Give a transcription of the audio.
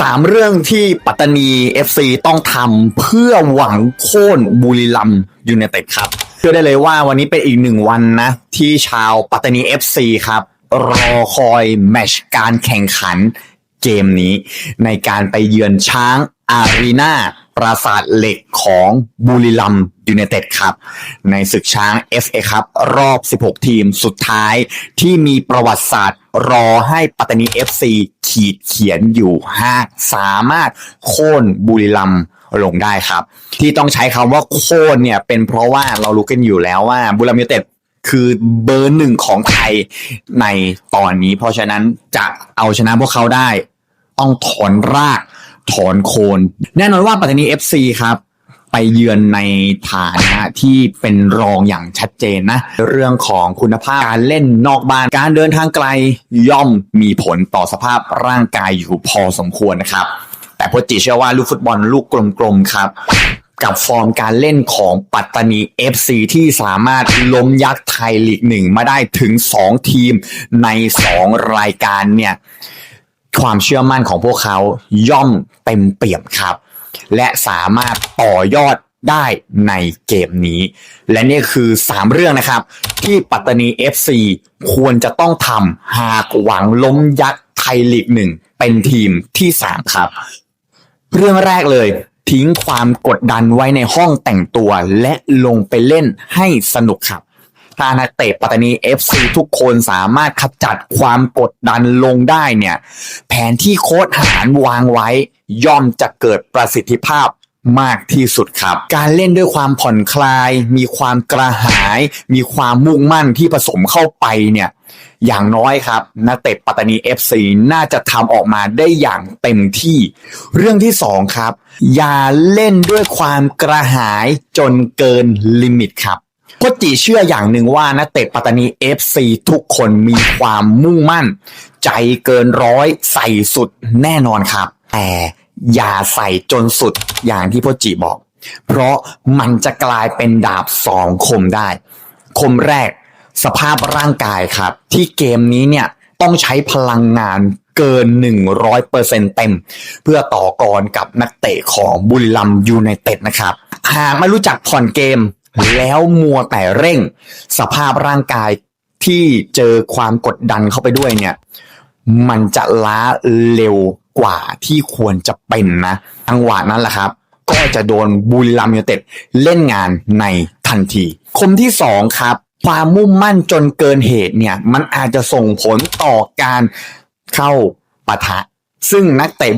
สามเรื่องที่ปัตตานี FC ต้องทำเพื่อหวังโค่นบุรีรัมย์ยูเนเต็ดครับเชื่อได้เลยว่าวันนี้เป็นอีกหนึ่งวันนะ ที่ชาวปัตตานี FC ครับ รอคอยแมชการแข่งขันเกมนี้ ในการไปเยือนช้างอารีนา ปราสาทเหล็กของบุรีรัมย์ยูไนเต็ดครับ ในศึกช้าง FA ครับ รอบ 16 ทีมสุดท้ายที่มีประวัติศาสตร์รอให้ปัตตานี FC ขีดเขียนอยู่หากสามารถโค่นบุรีรัมลงได้ครับ ที่ต้องใช้คำว่าโค่นเนี่ยเป็นเพราะว่าเรารู้กันอยู่แล้วว่าบุรีรัมย์ยูไนเต็ดคือเบอร์หนึ่งของไทยในตอนนี้ เพราะฉะนั้นจะเอาชนะพวกเขาได้ ต้องถอนราก ถอนโคน แน่นอนว่าปัตตานี FC ครับ ไปเยือนในฐานะที่เป็นรองอย่างชัดเจนนะ เรื่องของคุณภาพการเล่นนอกบ้านการเดินทางไกลย่อมมีผลต่อสภาพร่างกายอยู่พอสมควรนะครับ แต่พจิเชื่อว่าลูกฟุตบอลลูกกลมๆครับกับฟอร์มการเล่นของปัตตานี FC ที่สามารถล้มยักษ์ไทยลีกหนึ่งมาได้ถึง 2 ทีมใน 2 รายการเนี่ย ความเชื่อมั่นของพวกเขาย่อมเต็มเปี่ยมครับ และสามารถต่อยอดได้ในเกมนี้ และนี่คือ 3 เรื่องนะครับ ที่ปัตตานี FC ควรจะต้องทำหากหวังล้มยักษ์ไทยลีกหนึ่งเป็นทีมที่ 3 ครับ เรื่องแรกเลยทิ้งความกดดันไว้ในห้องแต่งตัวและลงไปเล่นให้สนุกครับ ถ้านักเตะปัตตานี FC ทุกคนสามารถขจัดความกดดันลงได้เนี่ย แผนที่โค้ชหารวางไว้ ย่อมจะเกิดประสิทธิภาพมากที่สุดครับ การเล่นด้วยความผ่อนคลาย มีความกระหาย มีความมุ่งมั่นที่ผสมเข้าไปเนี่ย อย่างน้อยครับนักเตะปัตตานี FC น่าจะทำออกมาได้อย่างเต็มที่ เรื่องที่สองครับ อย่าเล่นด้วยความกระหายจนเกินลิมิตครับ โคจีเชื่ออย่างหนึ่งว่านักเตะปัตตานี FC ทุกคนมีความมุ่งมั่น ใจเกินร้อยใส่สุดแน่นอนครับ แต่อย่าใส่จนสุดอย่างที่โคจีบอก เพราะมันจะกลายเป็นดาบสองคมได้ คมแรกสภาพร่างกายครับ ที่เกมนี้เนี่ยต้องใช้พลังงานเกิน 100%เต็ม เพื่อต่อกรกับนักเตะของบุรีรัมย์ยูไนเต็ดนะครับ หากไม่รู้จักผ่อนเกม แล้วมัวแต่เร่ง สภาพร่างกายที่เจอความกดดันเข้าไปด้วยเนี่ย มันจะล้าเร็วกว่าที่ควรจะเป็นนะจังหวะนั้นแหละครับ ก็จะโดนบุรีรัมย์ยูเต็ดเล่นงานในทันที คมที่สองครับ ความมุ่งมั่นจนเกินเหตุเนี่ย มันอาจจะส่งผลต่อการเข้าปะทะซึ่งนักเตะ